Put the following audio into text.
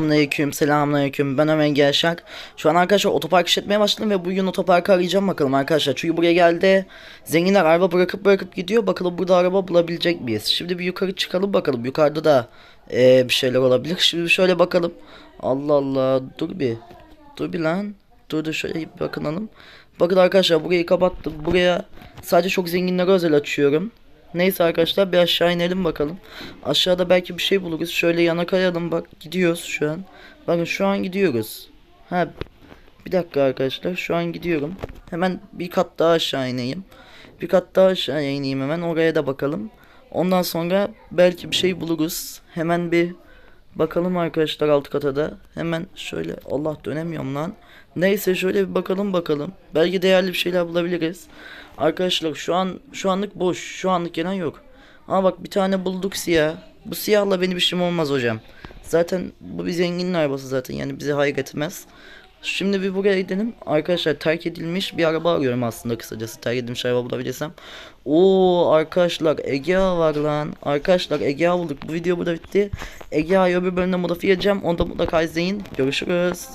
Selamünaleyküm, selamünaleyküm. Ben Ömer Gerşak. Şu an arkadaşlar otopark işletmeye başladım ve bugün otoparkı arayacağım bakalım arkadaşlar. Çünkü buraya geldi. Zenginler araba bırakıp bırakıp gidiyor. Bakalım burada araba bulabilecek miyiz? Şimdi bir yukarı çıkalım bakalım. Yukarıda da eee, bir şeyler olabilir. Şimdi şöyle bakalım. Allah Allah. Dur bir. Dur bir lan. Dur dur şöyle bir bakınalım. Bakın arkadaşlar burayı kapattım. Buraya sadece çok zenginlere özel açıyorum. Neyse arkadaşlar bir aşağı inelim bakalım. Aşağıda belki bir şey buluruz. Şöyle yana kayalım bak gidiyoruz şu an. Bakın şu an gidiyoruz. Ha bir dakika arkadaşlar şu an gidiyorum. Hemen bir kat daha aşağı ineyim. Bir kat daha aşağı ineyim hemen oraya da bakalım. Ondan sonra belki bir şey buluruz. Hemen bir bakalım arkadaşlar alt kata da. Hemen şöyle Allah dönemiyorum lan. Neyse şöyle bir bakalım bakalım. Belki değerli bir şeyler bulabiliriz. Arkadaşlar şu an şu anlık boş. Şu anlık gelen yok. Ama bak bir tane bulduk siyah. Bu siyahla benim işim olmaz hocam. Zaten bu bir zenginin arabası zaten yani bize hayır etmez. Şimdi bir buraya gidelim. Arkadaşlar terk edilmiş bir araba arıyorum aslında kısacası. Terk edilmiş araba bulabilirsem. Oo arkadaşlar Egea var lan. Arkadaşlar Egea bulduk. Bu video burada bitti. Egea'yı öbür bölümde modifiye edeceğim. Onu da mutlaka izleyin. Görüşürüz.